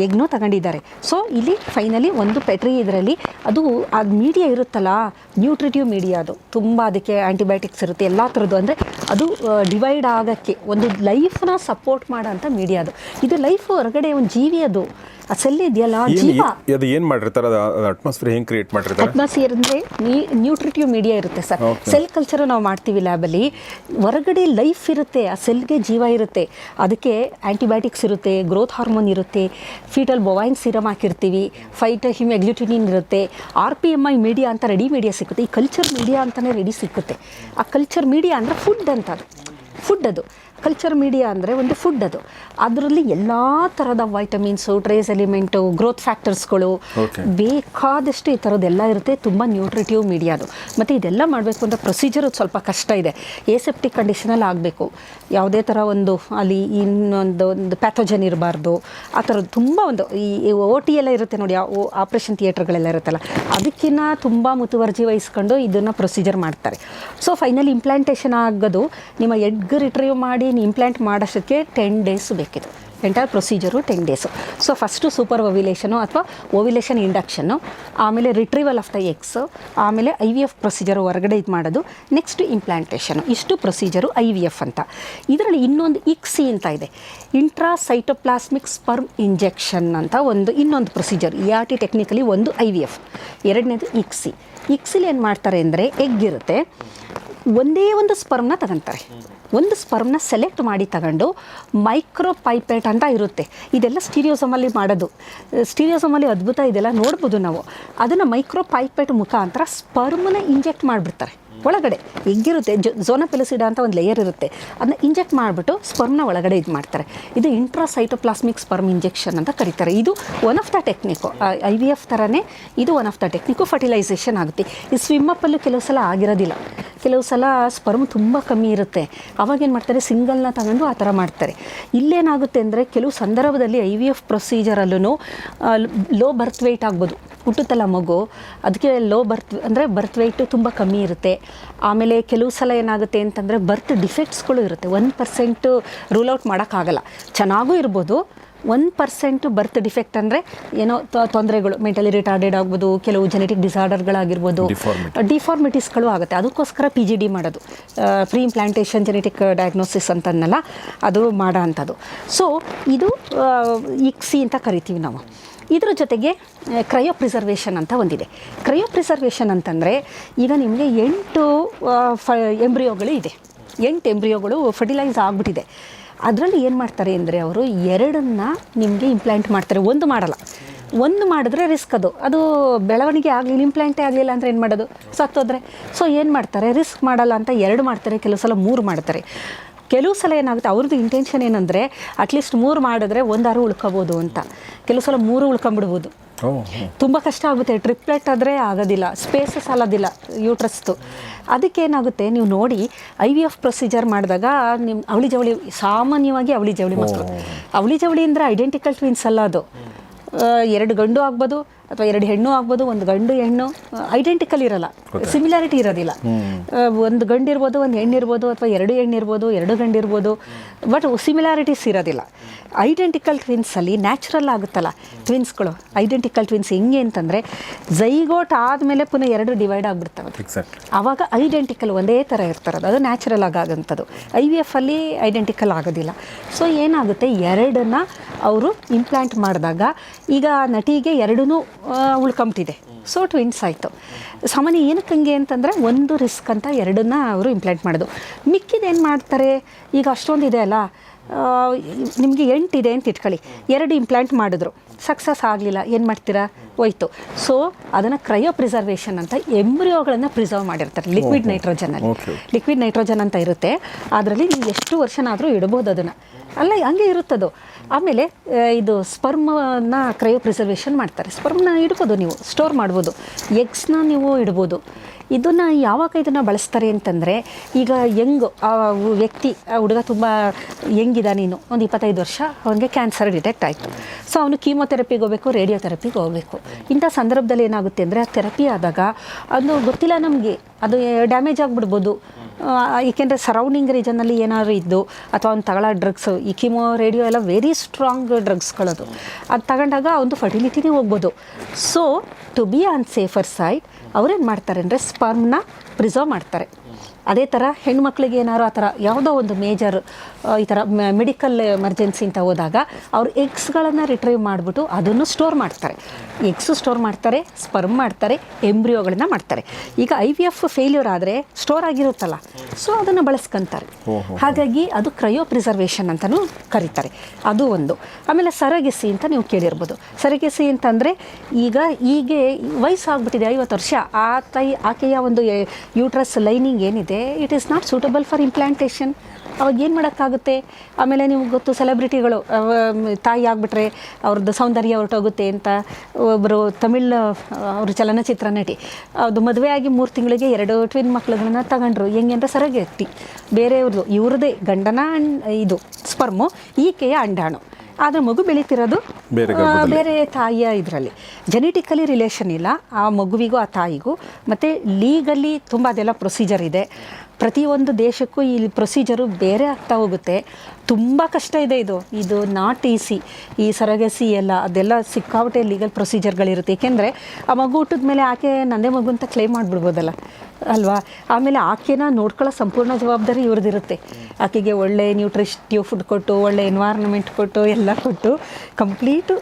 ಎಗ್ನೂ ತಗೊಂಡಿದ್ದಾರೆ. ಸೊ ಇಲ್ಲಿ ಫೈನಲಿ ಒಂದು ಪೆಟ್ರಿ ಇದರಲ್ಲಿ ಅದು ಆ ಮೀಡಿಯಾ ಇರುತ್ತಲ್ಲ ನ್ಯೂಟ್ರಿಟಿವ್ ಮೀಡಿಯಾ ಅದು. ತುಂಬ ಅದಕ್ಕೆ ಆ್ಯಂಟಿಬಯೋಟಿಕ್ಸ್ ಇರುತ್ತೆ. ಎಲ್ಲ ಥರದ್ದು ಅಂದರೆ ಅದು ಡಿವೈಡ್ ಆಗೋಕ್ಕೆ, ಒಂದು ಲೈಫ್ನ ಸಪೋರ್ಟ್ ಮಾಡೋಂಥ ಮೀಡಿಯಾ ಅದು. ಇದು ಲೈಫ್ ಹೊರಗಡೆ ಒಂದು ಜೀವಿ ಅದು. ಆ ಸೆಲ್ ಇದೆಯಲ್ಲ ಜೀವ. ಅದು ಏನು ಮಾಡಿರ್ತಾರೆ? ಅದು ಅಟ್ಮಾಸ್ಫಿಯರ್ ಹೆಂಗೆ ಕ್ರಿಯೇಟ್ ಮಾಡಿರ್ತಾರೆ? ಅಟ್ಮಾಸ್ಫಿಯರ್ ಅಂದರೆ ನ್ಯೂಟ್ರಿಟಿವ್ ಮೀಡಿಯಾ ಇರುತ್ತೆ ಸರ್ ಸೆಲ್ ಕಲ್ಚರ್ ನಾವು ಮಾಡ್ತೀವಿ ಲ್ಯಾಬಲ್ಲಿ ಹೊರಗಡೆ ಲೈಫ್ ಇರುತ್ತೆ ಆ ಸೆಲ್ಗೆ ಜೀವ ಇರುತ್ತೆ. ಅದಕ್ಕೆ ಆ್ಯಂಟಿಬಯೋಟಿಕ್ಸ್ ಇರುತ್ತೆ ಗ್ರೋತ್ ಹಾರ್ಮೋನ್ ಇರುತ್ತೆ ಫೀಟಲ್ ಬೊವೈನ್ ಸಿರಮ್ ಹಾಕಿರ್ತೀವಿ ಫೈಟ್ ಹಿಮ್ ಎಗ್ಲ್ಯೂಟಿನಿನ್ ಇರುತ್ತೆ R P M I media ಅಂತ ರೆಡಿ ಮೀಡಿಯಾ ಸಿಗುತ್ತೆ ಈ ಕಲ್ಚರ್ ಮೀಡಿಯಾ ಅಂತಲೇ ರೆಡಿ ಸಿಕ್ಕುತ್ತೆ. ಆ ಕಲ್ಚರ್ ಮೀಡಿಯಾ ಅಂದರೆ ಫುಡ್ ಅಂತ ಅದು. ಫುಡ್ ಅದು. ಕಲ್ಚರ್ ಮೀಡಿಯಾ ಅಂದರೆ ಒಂದು ಫುಡ್ ಅದು. ಅದರಲ್ಲಿ ಎಲ್ಲ ಥರದ ವೈಟಮಿನ್ಸು ಟ್ರೇಸ್ ಎಲಿಮೆಂಟು ಗ್ರೋತ್ ಫ್ಯಾಕ್ಟರ್ಸ್ಗಳು. ಬೇಕಾದಷ್ಟು ಈ ಥರದ್ದೆಲ್ಲ ಇರುತ್ತೆ. ತುಂಬ ನ್ಯೂಟ್ರಿಟಿವ್ ಮೀಡಿಯಾ ಅದು. ಮತ್ತು ಇದೆಲ್ಲ ಮಾಡಬೇಕು ಅಂತ ಪ್ರೊಸೀಜರ್ ಸ್ವಲ್ಪ ಕಷ್ಟ ಇದೆ. ಏಸೆಪ್ಟಿಕ್ ಕಂಡೀಷನಲ್ಲಿ ಆಗಬೇಕು. ಯಾವುದೇ ಥರ ಒಂದು ಅಲ್ಲಿ ಇನ್ನೊಂದು ಒಂದು ಪ್ಯಾಥೋಜನ್ ಇರಬಾರ್ದು. ಆ ಥರದ್ದು ತುಂಬ ಒಂದು ಈ ಓ ಟಿ ಎಲ್ಲ ಇರುತ್ತೆ ನೋಡಿ ಆಪ್ರೇಷನ್ ಥಿಯೇಟರ್ಗಳೆಲ್ಲ ಇರುತ್ತಲ್ಲ ಅದಕ್ಕಿಂತ ತುಂಬ ಮುತುವರ್ಜಿ ವಹಿಸ್ಕೊಂಡು ಇದನ್ನು ಪ್ರೊಸೀಜರ್ ಮಾಡ್ತಾರೆ. ಸೊ ಫೈನಲ್ ಇಂಪ್ಲಾಂಟೇಷನ್ ಆಗೋದು ನಿಮ್ಮ ಎಡ್ಗ್ ರಿಟ್ರೀವ್ ಮಾಡಿ ಇಂಪ್ಲಾಂಟ್ ಮಾಡೋಷ್ಟಕ್ಕೆ ಟೆನ್ ಡೇಸ್ ಬೇಕಿತ್ತು. Entire procedure ten days so first super ovulation ಅಥವಾ ಓವಿಲೇಷನ್ ಇಂಡಕ್ಷನ್ನು ಆಮೇಲೆ ರಿಟ್ರೀವಲ್ ಆಫ್ ದ ಎಕ್ಸ್ ಆಮೇಲೆ ಐ ವಿ ಎಫ್ ಪ್ರೊಸೀಜರು ಹೊರಗಡೆ ಇದು ಮಾಡೋದು ನೆಕ್ಸ್ಟ್ ಇಂಪ್ಲಾಂಟೇಷನು ಇಷ್ಟು ಪ್ರೊಸೀಜರು ಐ ವಿ ಎಫ್ ಅಂತ. ಇದರಲ್ಲಿ ಇನ್ನೊಂದು ಇಕ್ಸಿ ಅಂತ ಇದೆ. ಇಂಟ್ರಾ ಸೈಟೋಪ್ಲಾಸ್ಮಿಕ್ ಸ್ಪರ್ಮ್ ಇಂಜೆಕ್ಷನ್ ಅಂತ ಒಂದು ಇನ್ನೊಂದು procedure A R T technically ಒಂದು ಐ ವಿ ಎಫ್ ಎರಡನೇದು ಇಕ್ಸಿ ಇಕ್ಸಿಲಿ ಏನು ಮಾಡ್ತಾರೆ ಅಂದರೆ ಎಗ್ ಇರುತ್ತೆ, ಒಂದೇ ಒಂದು ಸ್ಪರ್ಮ್ನ ತಗೊಂತಾರೆ. ಒಂದು ಸ್ಪರ್ಮ್ನ ಸೆಲೆಕ್ಟ್ ಮಾಡಿ ತಗೊಂಡು ಮೈಕ್ರೋ ಪೈಪೇಟ್ ಅಂತ ಇರುತ್ತೆ. ಇದೆಲ್ಲ ಸ್ಟೀರಿಯೋಸಮಲ್ಲಿ ಮಾಡೋದು. ಸ್ಟೀರಿಯೋಸಮಲ್ಲಿ ಅದ್ಭುತ ಇದೆಲ್ಲ ನೋಡ್ಬೋದು ನಾವು. ಅದನ್ನು ಮೈಕ್ರೋ ಪೈಪೇಟ್ ಮುಖಾಂತರ ಸ್ಪರ್ಮ್ನ ಇಂಜೆಕ್ಟ್ ಮಾಡಿಬಿಡ್ತಾರೆ. ಒಳಗಡೆ ಎಗ್ಗಿರುತ್ತೆ ಜೊ ಝೋನಪೆಲಸಿಡ ಅಂತ ಒಂದು ಲೇಯರ್ ಇರುತ್ತೆ. ಅದನ್ನ ಇಂಜೆಕ್ಟ್ ಮಾಡಿಬಿಟ್ಟು ಸ್ಪರ್ಮ್ನ ಒಳಗಡೆ ಇದು ಮಾಡ್ತಾರೆ. ಇದು ಇಂಟ್ರಾಸೈಟೋಪ್ಲಾಸ್ಮಿಕ್ ಸ್ಪರ್ಮ್ ಇಂಜೆಕ್ಷನ್ ಅಂತ ಕರೀತಾರೆ. ಇದು one of the technique I V F ಥರನೇ ಇದು one of the technique fertilisation ಆಗುತ್ತೆ. ಈ ಸ್ವಿಮ್ಮಪ್ಪಲ್ಲೂ ಕೆಲವು ಸಲ ಆಗಿರೋದಿಲ್ಲ. ಕೆಲವು ಸಲ ಸ್ಪರ್ಮ್ ತುಂಬ ಕಮ್ಮಿ ಇರುತ್ತೆ. ಅವಾಗ ಏನು ಮಾಡ್ತಾರೆ ಸಿಂಗಲ್ನ ತಗೊಂಡು ಆ ಥರ ಮಾಡ್ತಾರೆ. ಇಲ್ಲೇನಾಗುತ್ತೆ ಅಂದರೆ ಕೆಲವು ಸಂದರ್ಭದಲ್ಲಿ ಐ ವಿ ಎಫ್ ಪ್ರೊಸೀಜರಲ್ಲೂ ಲೋ ಬರ್ತ್ ವೆಯ್ಟ್ ಆಗ್ಬೋದು. ಹುಟ್ಟುತ್ತಲ್ಲ ಮಗು ಅದಕ್ಕೆ ಲೋ ಬರ್ತ್ ಅಂದರೆ ಬರ್ತ್ ವೆಯ್ಟು ತುಂಬ ಕಮ್ಮಿ ಇರುತ್ತೆ. ಆಮೇಲೆ ಕೆಲವು ಸಲ ಏನಾಗುತ್ತೆ ಅಂತಂದರೆ ಬರ್ತ್ ಡಿಫೆಕ್ಟ್ಸ್ಗಳು ಇರುತ್ತೆ. ಒನ್ ಪರ್ಸೆಂಟು ರೂಲ್ ಔಟ್ ಮಾಡೋಕ್ಕಾಗಲ್ಲ. ಚೆನ್ನಾಗೂ ಇರ್ಬೋದು. ಒನ್ ಪರ್ಸೆಂಟು ಬರ್ತ್ ಡಿಫೆಕ್ಟ್ ಅಂದರೆ ಏನೋ ತೊಂದರೆಗಳು ಮೆಂಟಲಿ ರಿಟಾರ್ಡೆಡ್ ಆಗ್ಬೋದು ಕೆಲವು ಜೆನೆಟಿಕ್ ಡಿಸಾರ್ಡರ್ಗಳಾಗಿರ್ಬೋದು. ಡಿಫಾರ್ಮಿಟೀಸ್ಗಳು ಆಗುತ್ತೆ. ಅದಕ್ಕೋಸ್ಕರ ಪಿ ಜಿ ಡಿ ಮಾಡೋದು. ಪ್ರೀ ಇಂಪ್ಲಾಂಟೇಷನ್ ಜೆನೆಟಿಕ್ ಡಯಾಗ್ನೋಸಿಸ್ ಅಂತನ್ನಲ್ಲ. ಅದು ಮಾಡೋ ಅಂಥದ್ದು ಸೊ ಇದು ಇಕ್ಸಿ ಅಂತ ಕರಿತೀವಿ ನಾವು. ಇದ್ರ ಜೊತೆಗೆ ಕ್ರಯೋ ಪ್ರಿಸರ್ವೇಷನ್ ಅಂತ ಒಂದಿದೆ. ಕ್ರಯೋ ಪ್ರಿಸರ್ವೇಷನ್ ಅಂತಂದರೆ, ಈಗ ನಿಮಗೆ ಎಂಟು ಫ ಎಂಬ್ರಿಯೋಗಳು ಇದೆ. ಎಂಟು ಎಂಬ್ರಿಯೋಗಳು ಫರ್ಟಿಲೈಸ್ ಆಗಿಬಿಟ್ಟಿದೆ. ಅದರಲ್ಲಿ ಏನು ಮಾಡ್ತಾರೆ ಅಂದರೆ ಅವರು ಎರಡನ್ನು ನಿಮಗೆ ಇಂಪ್ಲಾಂಟ್ ಮಾಡ್ತಾರೆ. ಒಂದು ಮಾಡಲ್ಲ. ಒಂದು ಮಾಡಿದ್ರೆ ರಿಸ್ಕ್ ಅದು. ಅದು ಬೆಳವಣಿಗೆ ಆಗಲಿಲ್ಲ ಇಂಪ್ಲಾಂಟೇ ಆಗಲಿಲ್ಲ ಅಂದರೆ ಏನು ಮಾಡೋದು? ಸತ್ತೋದ್ರೆ. ಸೊ ಏನು ಮಾಡ್ತಾರೆ? ರಿಸ್ಕ್ ಮಾಡಲ್ಲ ಅಂತ ಎರಡು ಮಾಡ್ತಾರೆ, ಕೆಲವು ಸಲ ಮೂರು ಮಾಡ್ತಾರೆ. ಕೆಲವು ಸಲ ಏನಾಗುತ್ತೆ ಅವ್ರದ್ದು ಇಂಟೆನ್ಷನ್ ಏನಂದರೆ ಅಟ್ಲೀಸ್ಟ್ ಮೂರು ಮಾಡಿದ್ರೆ ಒಂದಾರು ಉಳ್ಕೋಬೋದು ಅಂತ. ಕೆಲವು ಸಲ ಮೂರು ಉಳ್ಕೊಂಬಿಡ್ಬೋದು ತುಂಬ ಕಷ್ಟ ಆಗುತ್ತೆ. ಟ್ರಿಪ್ಲೆಟ್ ಆದರೆ ಆಗೋದಿಲ್ಲ ಸ್ಪೇಸಸ್ ಆಗೋದಿಲ್ಲ ಯೂಟ್ರಸ್ದು ಅದಕ್ಕೇನಾಗುತ್ತೆ ನೀವು ನೋಡಿ ಐ ವಿ ಎಫ್ ಪ್ರೊಸೀಜರ್ ಮಾಡಿದಾಗ ನಿಮ್ಮ ಅವಳಿ ಜವಳಿ ಸಾಮಾನ್ಯವಾಗಿ ಅವಳಿ ಜವಳಿ ಮಕ್ಕಳು. ಅವಳಿ ಜವಳಿ ಅಂದರೆ ಐಡೆಂಟಿಕಲ್ ಟ್ವಿನ್ಸ್ ಅಲ್ಲ ಅದು. ಎರಡು ಗಂಡು ಆಗ್ಬೋದು ಅಥವಾ ಎರಡು ಹೆಣ್ಣು ಆಗ್ಬೋದು ಒಂದು ಗಂಡು ಹೆಣ್ಣು ಐಡೆಂಟಿಕಲ್ ಇರಲ್ಲ. ಸಿಮಿಲಾರಿಟಿ ಇರೋದಿಲ್ಲ. ಒಂದು ಗಂಡು ಇರ್ಬೋದು ಒಂದು ಹೆಣ್ಣು ಇರ್ಬೋದು ಅಥವಾ ಎರಡು ಹೆಣ್ಣು ಇರ್ಬೋದು ಎರಡು ಗಂಡು ಇರ್ಬೋದು ಬಟ್ ಸಿಮಿಲಾರಿಟೀಸ್ ಇರೋದಿಲ್ಲ. ಐಡೆಂಟಿಕಲ್ ಟ್ವಿನ್ಸಲ್ಲಿ ನ್ಯಾಚುರಲ್ ಆಗುತ್ತಲ್ಲ. ಟ್ವಿನ್ಸ್ಗಳು ಐಡೆಂಟಿಕಲ್ ಟ್ವಿನ್ಸ್ ಹೆಂಗೆ ಅಂತಂದರೆ ಝೈಗೋಟ್ ಆದಮೇಲೆ ಪುನಃ ಎರಡು ಡಿವೈಡ್ ಆಗಿಬಿಡ್ತವೆ. ಆವಾಗ ಐಡೆಂಟಿಕಲ್ ಒಂದೇ ಥರ ಇರ್ತಾರದು. ಅದು ನ್ಯಾಚುರಲ್ ಆಗಂಥದ್ದು ಆಗೋಂಥದ್ದು ಐ ವಿ ಎಫ್ ಅಲ್ಲಿ ಐಡೆಂಟಿಕಲ್ ಆಗೋದಿಲ್ಲ. ಸೊ ಏನಾಗುತ್ತೆ? ಎರಡನ್ನ ಅವರು ಇಂಪ್ಲಾಂಟ್ ಮಾಡಿದಾಗ ಈಗ ನಟಿಗೆ ಎರಡೂ ಉಳ್ಕೊಂಬಿಟ್ಟಿದೆ. ಸೊ ಟ್ವಿನ್ಸ್ ಆಯಿತು. ಸಾಮಾನ್ಯ ಏನಕ್ಕೆ ಹಂಗೆ ಅಂತಂದರೆ ಒಂದು ರಿಸ್ಕ್ ಅಂತ ಎರಡನ್ನ ಅವರು ಇಂಪ್ಲಾಂಟ್ ಮಾಡೋದು ಮಿಕ್ಕಿದೇನು ಮಾಡ್ತಾರೆ? ಈಗ ಅಷ್ಟೊಂದು ಇದೆ ಅಲ್ಲ. ನಿಮಗೆ ಎಂಟಿದೆ ಅಂತ ಇಟ್ಕೊಳ್ಳಿ. ಎರಡು ಇಂಪ್ಲಾಂಟ್ ಮಾಡಿದ್ರು. ಸಕ್ಸಸ್ ಆಗಲಿಲ್ಲ. ಏನು ಮಾಡ್ತೀರಾ? ಹೋಯ್ತು. ಸೊ ಅದನ್ನು ಕ್ರಯೋ ಪ್ರಿಸರ್ವೇಷನ್ ಅಂತ ಎಂಬ್ರಿಯೋಗಳನ್ನು ಪ್ರಿಸರ್ವ್ ಮಾಡಿರ್ತಾರೆ. ಲಿಕ್ವಿಡ್ ನೈಟ್ರೋಜನಲ್ಲಿ. ಲಿಕ್ವಿಡ್ ನೈಟ್ರೋಜನ್ ಅಂತ ಇರುತ್ತೆ. ಅದರಲ್ಲಿ ನೀವು ಎಷ್ಟು ವರ್ಷನಾದರೂ ಇಡ್ಬೋದು ಅದನ್ನು. ಅಲ್ಲ, ಹಂಗೆ ಇರುತ್ತದು. ಆಮೇಲೆ ಇದು ಸ್ಪರ್ಮನ ಕ್ರಯೋ ಪ್ರಿಸರ್ವೇಷನ್ ಮಾಡ್ತಾರೆ. ಸ್ಪರ್ಮ್ನ ಇಡ್ಬೋದು ನೀವು, ಸ್ಟೋರ್ ಮಾಡ್ಬೋದು. ಎಗ್ಸ್ನ ನೀವು ಇಡ್ಬೋದು. ಇದನ್ನು ಯಾವಾಗ ಇದನ್ನು ಬಳಸ್ತಾರೆ ಅಂತಂದರೆ, ಈಗ ಯಂಗ್ ವ್ಯಕ್ತಿ ಹುಡುಗ ತುಂಬ ಯಂಗಿದ್ದಾನೆ ನೀನು, ಒಂದು ಇಪ್ಪತ್ತೈದು ವರ್ಷ, ಅವನಿಗೆ ಕ್ಯಾನ್ಸರ್ ಡಿಟೆಕ್ಟ್ ಆಯಿತು. ಸೊ ಅವನು ಕೀಮೊಥೆರಪಿಗೆ ಹೋಗಬೇಕು, ರೇಡಿಯೋಥೆರಪಿಗೆ ಹೋಗಬೇಕು. ಇಂಥ ಸಂದರ್ಭದಲ್ಲಿ ಏನಾಗುತ್ತೆ ಅಂದರೆ, ಆ ಥೆರಪಿ ಆದಾಗ ಅದು ಗೊತ್ತಿಲ್ಲ ನಮಗೆ, ಅದು ಡ್ಯಾಮೇಜ್ ಆಗಿಬಿಡ್ಬೋದು. ಏಕೆಂದರೆ ಸರೌಂಡಿಂಗ್ ರೀಜನಲ್ಲಿ ಏನಾದ್ರು ಇದ್ದು, ಅಥವಾ ಅವ್ನು ತಗೊಳ್ಳೋ ಡ್ರಗ್ಸು, ಈ ಕಿಮೋ, ರೇಡಿಯೋ ಎಲ್ಲ ವೆರಿ ಸ್ಟ್ರಾಂಗ್ ಡ್ರಗ್ಸ್ಗಳದು ಅದು ತಗೊಂಡಾಗ ಒಂದು ಫರ್ಟಿಲಿಟಿನೇ ಹೋಗ್ಬೋದು. So to be on safer side ಅವ್ರೇನು ಮಾಡ್ತಾರೆ ಅಂದರೆ ಸ್ಪರ್ಮ್ನ ಪ್ರಿಸರ್ವ್ ಮಾಡ್ತಾರೆ. ಅದೇ ಥರ ಹೆಣ್ಮಕ್ಳಿಗೆ ಏನಾದ್ರು ಆ ಥರ ಯಾವುದೋ ಒಂದು ಮೇಜರ್ ಈ ಥರ ಮೆಡಿಕಲ್ ಎಮರ್ಜೆನ್ಸಿ ಅಂತ ಹೋದಾಗ ಅವ್ರು ಎಗ್ಸ್ಗಳನ್ನು ರಿಟ್ರೈವ್ ಮಾಡಿಬಿಟ್ಟು ಅದನ್ನು ಸ್ಟೋರ್ ಮಾಡ್ತಾರೆ. ಎಗ್ಸು ಸ್ಟೋರ್ ಮಾಡ್ತಾರೆ ಸ್ಪರ್ಮ್ ಮಾಡ್ತಾರೆ ಎಂಬ್ರಿಯೋಗಳನ್ನ ಮಾಡ್ತಾರೆ. ಈಗ ಐ ವಿ ಎಫ್ ಫೇಲ್ಯೂರ್ ಆದರೆ ಸ್ಟೋರ್ ಆಗಿರುತ್ತಲ್ಲ ಸೊ ಅದನ್ನು ಬಳಸ್ಕೊಂತಾರೆ. ಹಾಗಾಗಿ ಅದು ಕ್ರಯೋ ಪ್ರಿಸರ್ವೇಷನ್ ಅಂತಲೂ ಕರೀತಾರೆ. ಅದು ಒಂದು. ಆಮೇಲೆ ಸರಗೆಸಿ ಅಂತ ನೀವು ಕೇಳಿರ್ಬೋದು. ಸರಗೆಸಿ ಅಂತಂದರೆ ಈಗ ಹೀಗೆ ವಯಸ್ಸಾಗ್ಬಿಟ್ಟಿದೆ ಐವತ್ತು ವರ್ಷ ಆ ತಾಯಿ ಆಕೆಯ ಒಂದು ಯೂಟ್ರಸ್ ಲೈನಿಂಗ್ ಏನಿದೆ it is not suitable for implantation ಅವಾಗ ಏನು ಮಾಡೋಕ್ಕಾಗುತ್ತೆ? ಆಮೇಲೆ ನಿಮ್ಗೆ ಗೊತ್ತು ಸೆಲೆಬ್ರಿಟಿಗಳು ತಾಯಿ ಆಗಿಬಿಟ್ರೆ ಅವ್ರದ್ದು ಸೌಂದರ್ಯ ಹೊರಟೋಗುತ್ತೆ ಅಂತ ಒಬ್ಬರು ತಮಿಳ್ ಅವ್ರ ಚಲನಚಿತ್ರ ನಟಿ. ಅದು ಮದುವೆ ಆಗಿ ಮೂರು ತಿಂಗಳಿಗೆ ಎರಡು ಟ್ವಿನ್ ಮಕ್ಳುಗಳನ್ನ ತಗೊಂಡ್ರು. ಹೆಂಗೆ ಅಂದರೆ ಸರಗೆತ್ತಿ ಬೇರೆಯವ್ರದ್ದು ಇವ್ರದ್ದೇ ಗಂಡನ ಇದು ಸ್ಪರ್ಮು ಈಕೆಯ ಅಂಡಾಣು. ಆದರೆ ಮಗು ಬೆಳೀತಿರೋದು ಬೇರೆ ತಾಯಿಯ ಇದರಲ್ಲಿ. ಜೆನೆಟಿಕಲಿ ರಿಲೇಷನ್ ಇಲ್ಲ. ಆ ಮಗುವಿಗೂ ಆ ತಾಯಿಗೂ. ಮತ್ತು ಲೀಗಲಿ ತುಂಬ ಅದೆಲ್ಲ ಪ್ರೊಸೀಜರ್ ಇದೆ. ಪ್ರತಿಯೊಂದು ದೇಶಕ್ಕೂ ಈ ಪ್ರೊಸೀಜರು ಬೇರೆ ಆಗ್ತಾ ಹೋಗುತ್ತೆ. ತುಂಬ ಕಷ್ಟ ಇದೆ ಇದು. ಇದು ನಾಟ್ ಈಸಿ ಈ ಸರಗಸಿ ಎಲ್ಲ, ಅದೆಲ್ಲ ಸಿಕ್ಕಾಪಟ್ಟೆ ಲೀಗಲ್ ಪ್ರೊಸೀಜರ್ಗಳಿರುತ್ತೆ ಏಕೆಂದರೆ ಆ ಮಗು ಹುಟ್ಟಿದ ಮೇಲೆ ಆಕೆ ನಂದೇ ಮಗು ಅಂತ ಕ್ಲೇಮ್ ಮಾಡಿಬಿಡ್ಬೋದಲ್ಲ. ಅಲ್ವಾ? ಆಮೇಲೆ ಆಕೆನ ನೋಡ್ಕೊಳ್ಳೋ ಸಂಪೂರ್ಣ ಜವಾಬ್ದಾರಿ ಇವ್ರದ್ದಿರುತ್ತೆ. ಆಕೆಗೆ ಒಳ್ಳೆ ನ್ಯೂಟ್ರಿಷಿಟಿವ್ ಫುಡ್ ಕೊಟ್ಟು, ಒಳ್ಳೆ ಎನ್ವೈರನ್ಮೆಂಟ್ ಕೊಟ್ಟು, ಎಲ್ಲ ಕೊಟ್ಟು ಕಂಪ್ಲೀಟು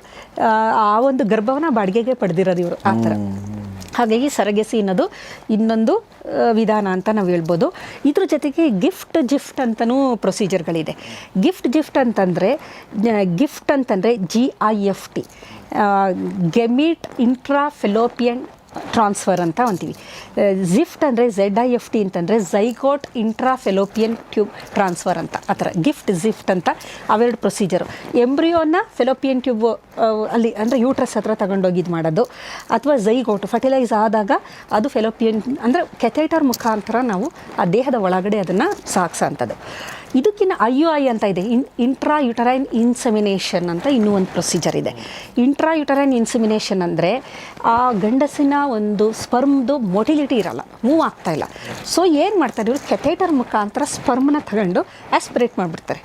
ಆ ಒಂದು ಗರ್ಭವನ್ನ ಬಾಡಿಗೆಗೆ ಪಡೆದಿರೋದು ಇವರು. ಆ ಥರ. ಹಾಗಾಗಿ ಸರಗೆಸಿ ಅನ್ನೋದು ಇನ್ನೊಂದು ವಿಧಾನ ಅಂತ ನಾವು ಹೇಳ್ಬೋದು. ಇದ್ರ ಜೊತೆಗೆ ಗಿಫ್ಟ್ ಜಿಫ್ಟ್ ಅಂತಲೂ ಪ್ರೊಸೀಜರ್ಗಳಿದೆ ಗಿಫ್ಟ್ ಜಿಫ್ಟ್ ಅಂತಂದರೆ ಗಿಫ್ಟ್ ಅಂತಂದರೆ G I F T gamete intra fallopian transfer ಅಂತ ಅಂತೀವಿ. ಜಿಫ್ಟ್ ಅಂದರೆ ಝೆಡ್ ಐ ಎಫ್ ಟಿ ಅಂತಂದರೆ zygote intra fallopian tube transfer ಅಂತ. ಆ ಥರ. ಗಿಫ್ಟ್ ಜಿಫ್ಟ್ ಅಂತ ಅವೆರಡು ಪ್ರೊಸೀಜರು ಎಂಬ್ರಿಯೋನ ಫೆಲೋಪಿಯನ್ ಟ್ಯೂಬ್ ಅಲ್ಲಿ ಅಂದರೆ ಯೂಟ್ರಸ್ ಹತ್ರ ತಗೊಂಡೋಗಿ ಇದು ಮಾಡೋದು. ಅಥವಾ ಝೈಗೋಟ್ ಫರ್ಟಿಲೈಸ್ ಆದಾಗ ಅದು ಫೆಲೋಪಿಯನ್ ಅಂದರೆ ಕೆಥೇಟರ್ ಮುಖಾಂತರ ನಾವು ಆ ದೇಹದ ಒಳಗಡೆ ಅದನ್ನು ಸಾಗಿಸೋಂಥದ್ದು ಇದಕ್ಕಿಂತ ಐ ಯು ಐ ಅಂತ ಇದೆ. ಇನ್ ಇಂಟ್ರಾ ಯುಟರೈನ್ ಇನ್ಸೆಮಿನೇಷನ್ ಅಂತ ಇನ್ನೂ ಒಂದು ಪ್ರೊಸೀಜರ್ ಇದೆ. ಇಂಟ್ರಾ ಯುಟರೈನ್ ಇನ್ಸೆಮಿನೇಷನ್ ಅಂದರೆ ಆ ಗಂಡಸಿನ ಒಂದು ಸ್ಪರ್ಮ್ದು ಮೊಟಿಲಿಟಿ ಇರಲ್ಲ ಮೂವ್ ಆಗ್ತಾ ಇಲ್ಲ. ಸೊ ಏನು ಮಾಡ್ತಾರೆ ಇವರು? ಕೆಥೇಟರ್ ಮುಖಾಂತರ ಸ್ಪರ್ಮ್ನ ತಗೊಂಡು ಆಸ್ಪಿರೇಟ್ ಮಾಡಿಬಿಡ್ತಾರೆ?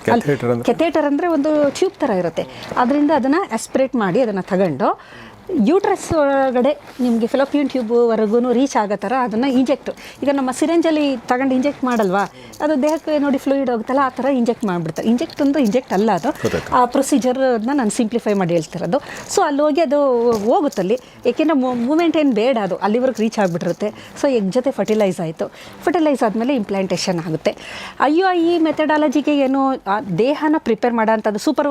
ಕೆಥೇಟರ್ ಅಂದರೆ? ಒಂದು ಟ್ಯೂಬ್ ಥರ ಇರುತ್ತೆ. ಅದರಿಂದ ಅದನ್ನು ಆಸ್ಪಿರೇಟ್ ಮಾಡಿ ಅದನ್ನು ತಗೊಂಡು ಯೂಟ್ರಸ್ ಒಳಗಡೆ ನಿಮಗೆ ಫಿಲೋಪಿಯನ್ ಟ್ಯೂಬ್ವರೆಗೂ ರೀಚ್ ಆಗೋ ಥರ ಅದನ್ನು ಇಂಜೆಕ್ಟ್ ಈಗ ನಮ್ಮ ಸಿರೆಂಜಲ್ಲಿ ತಗೊಂಡು ಇಂಜೆಕ್ಟ್ ಮಾಡಲ್ವಾ? ಅದು ದೇಹಕ್ಕೆ ನೋಡಿ ಫ್ಲೂಯಿಡ್ ಹೋಗುತ್ತಲ್ಲ ಆ ಥರ ಇಂಜೆಕ್ಟ್ ಮಾಡಿಬಿಡ್ತಾರೆ ಇಂಜೆಕ್ಟ್ ಒಂದು ಇಂಜೆಕ್ಟ್ ಅಲ್ಲ ಅದು. ಆ ಪ್ರೊಸೀಜರ್ನ ನಾನು ಸಿಂಪ್ಲಿಫೈ ಮಾಡಿ ಹೇಳ್ತಿರೋದು. ಸೊ ಅಲ್ಲಿ ಹೋಗಿ ಅದು ಹೋಗುತ್ತಲ್ಲಿ. ಏಕೆಂದರೆ ಮೂಮೆಂಟ್ ಏನು ಬೇಡ ಅದು. ಅಲ್ಲಿವರೆಗೆ ರೀಚ್ ಆಗಿಬಿಟ್ಟಿರುತ್ತೆ. ಸೊ ಎಗ್ ಜೊತೆ ಫರ್ಟಿಲೈಸ್ ಆಯಿತು. ಫರ್ಟಿಲೈಸ್ ಆದಮೇಲೆ ಇಂಪ್ಲಾಂಟೇಷನ್ ಆಗುತ್ತೆ. ಅಯ್ಯೋ ಈ ಮೆಥಡಾಲಜಿಗೆ ಏನು ಆ ದೇಹನ ಪ್ರಿಪೇರ್ ಮಾಡೋಂಥದ್ದು ಸೂಪರ್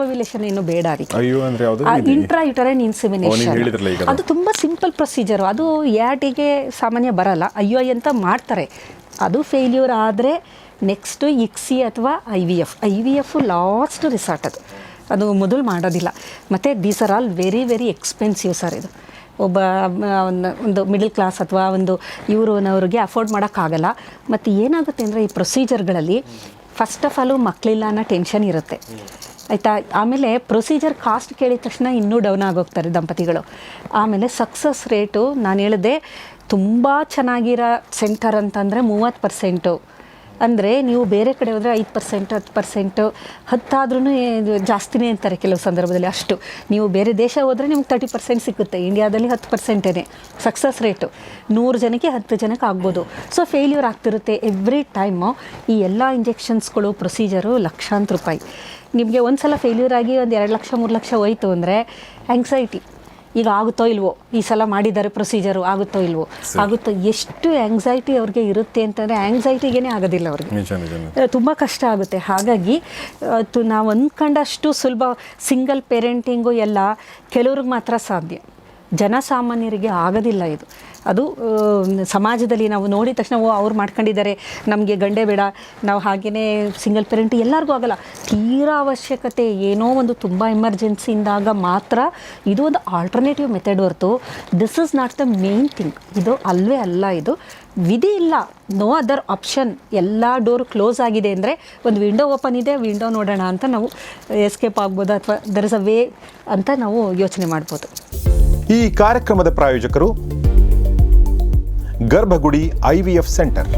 ಏನು ಬೇಡ ಅದಕ್ಕೆ ಇಂಟ್ರಾ ಯುಟರೈನ್ ಇನ್ಸಿಮಿನೇಷನ್ ಅದು. ತುಂಬ ಸಿಂಪಲ್ ಪ್ರೊಸೀಜರು ಅದು ಯಾಟಿಗೆ ಸಾಮಾನ್ಯ ಬರಲ್ಲ. ಅಯ್ಯೋ ಅಂತ ಮಾಡ್ತಾರೆ. ಅದು ಫೇಲ್ಯೂರ್ ಆದರೆ ನೆಕ್ಸ್ಟು ಇಕ್ಸಿ ಅಥವಾ I V F I V F last resort ಅದು. ಅದು ಮೊದಲು ಮಾಡೋದಿಲ್ಲ. ಮತ್ತು these are all very very expensive sir ಇದು. ಒಬ್ಬ, ಒಂದು- ಮಿಡಲ್ ಕ್ಲಾಸ್ ಅಥವಾ ಒಂದು ಇವ್ರನ್ನವ್ರಿಗೆ ಅಫೋರ್ಡ್ ಮಾಡೋಕ್ಕಾಗಲ್ಲ. ಮತ್ತು ಏನಾಗುತ್ತೆ ಅಂದರೆ ಈ ಪ್ರೊಸೀಜರ್ಗಳಲ್ಲಿ ಫಸ್ಟ್ ಆಫ್ ಆಲು ಮಕ್ಕಳಿಲ್ಲ ಅನ್ನೋ ಟೆನ್ಷನ್ ಇರುತ್ತೆ. ಆಯಿತಾ? ಆಮೇಲೆ ಪ್ರೊಸೀಜರ್ ಕಾಸ್ಟ್ ಕೇಳಿದ ತಕ್ಷಣ ಇನ್ನೂ ಡೌನ್ ಆಗೋಗ್ತಾರೆ ದಂಪತಿಗಳು. ಆಮೇಲೆ ಸಕ್ಸಸ್ ರೇಟು ನಾನು ಹೇಳಿದೆ ತುಂಬ ಚೆನ್ನಾಗಿರೋ ಸೆಂಟರ್ ಅಂತಂದರೆ ಮೂವತ್ತು ಪರ್ಸೆಂಟು ಅಂದರೆ ನೀವು ಬೇರೆ ಕಡೆ ಹೋದರೆ ಐದು ಪರ್ಸೆಂಟ್ ಹತ್ತು ಪರ್ಸೆಂಟು ಹತ್ತಾದ್ರೂ ಜಾಸ್ತಿನೇ ಅಂತಾರೆ ಕೆಲವು ಸಂದರ್ಭದಲ್ಲಿ ಅಷ್ಟು. ನೀವು ಬೇರೆ ದೇಶ ಹೋದರೆ ನಿಮ್ಗೆ ತರ್ಟಿ ಪರ್ಸೆಂಟ್ ಸಿಗುತ್ತೆ. ಇಂಡಿಯಾದಲ್ಲಿ ಹತ್ತು ಪರ್ಸೆಂಟೇ ಸಕ್ಸಸ್ ರೇಟು ನೂರು ಜನಕ್ಕೆ ಹತ್ತು ಜನಕ್ಕೆ ಆಗ್ಬೋದು. ಸೊ ಫೇಲ್ಯೂರ್ ಆಗ್ತಿರುತ್ತೆ ಎವ್ರಿ ಟೈಮು ಈ ಎಲ್ಲ ಇಂಜೆಕ್ಷನ್ಸ್ಗಳು ಪ್ರೊಸೀಜರು ಲಕ್ಷಾಂತರ ರೂಪಾಯಿ. ನಿಮಗೆ ಒಂದು ಸಲ ಫೇಲ್ಯೂರ್ ಆಗಿ ಒಂದು ಎರಡು ಲಕ್ಷ ಮೂರು ಲಕ್ಷ ಹೋಯಿತು ಅಂದರೆ ಆ್ಯಂಗ್ಸೈಟಿ ಈಗ ಆಗುತ್ತೋ ಇಲ್ವೋ? ಈ ಸಲ ಮಾಡಿದ್ದಾರೆ ಪ್ರೊಸೀಜರು ಆಗುತ್ತೋ ಇಲ್ವೋ? ಆಗುತ್ತೋ? ಎಷ್ಟು ಆ್ಯಂಗ್ಸೈಟಿ ಅವ್ರಿಗೆ ಇರುತ್ತೆ ಅಂತಂದರೆ ಆ್ಯಂಗ್ಸೈಟಿಗೇ ಆಗೋದಿಲ್ಲ ಅವ್ರಿಗೆ. ತುಂಬ ಕಷ್ಟ ಆಗುತ್ತೆ. ಹಾಗಾಗಿ ನಾವು ಅಂದ್ಕೊಂಡಷ್ಟು ಸುಲಭ ಸಿಂಗಲ್ ಪೇರೆಂಟಿಂಗು ಎಲ್ಲ ಕೆಲವ್ರಿಗೆ ಮಾತ್ರ ಸಾಧ್ಯ. ಜನಸಾಮಾನ್ಯರಿಗೆ ಆಗೋದಿಲ್ಲ ಇದು. ಅದು ಸಮಾಜದಲ್ಲಿ ನಾವು ನೋಡಿದ ತಕ್ಷಣ, ಓ, ಅವ್ರು ಮಾಡ್ಕೊಂಡಿದ್ದಾರೆ, ನಮಗೆ ಗಂಡೆ ಬೇಡ, ನಾವು ಹಾಗೆಯೇ ಸಿಂಗಲ್ ಪೇರೆಂಟ್ ಎಲ್ಲರಿಗೂ ಆಗಲ್ಲ. ತೀರಾ ಅವಶ್ಯಕತೆ, ಏನೋ ಒಂದು ತುಂಬ ಎಮರ್ಜೆನ್ಸಿಯಿಂದಾಗ ಮಾತ್ರ ಇದು ಒಂದು ಆಲ್ಟರ್ನೇಟಿವ್ ಮೆಥಡ್ ಹೊರತು this is not the main thing ಇದು ಅಲ್ವೇ ಅಲ್ಲ ಇದು. ವಿಧಿ ಇಲ್ಲ. ನೋ ಅದರ್ ಆಪ್ಷನ್ ಎಲ್ಲ ಡೋರ್ ಕ್ಲೋಸ್ ಆಗಿದೆ ಅಂದರೆ ಒಂದು ವಿಂಡೋ ಓಪನ್ ಇದೆ ವಿಂಡೋ ನೋಡೋಣ ಅಂತ ನಾವು ಎಸ್ಕೇಪ್ ಆಗ್ಬೋದು ಅಥವಾ ದರ್ ಇಸ್ ಅ ವೇ ಅಂತ ನಾವು ಯೋಚನೆ ಮಾಡ್ಬೋದು. ಈ ಕಾರ್ಯಕ್ರಮದ ಪ್ರಾಯೋಜಕರು ಗರ್ಭಗುಡಿ ಐವಿಎಫ್ ಸೆಂಟರ್.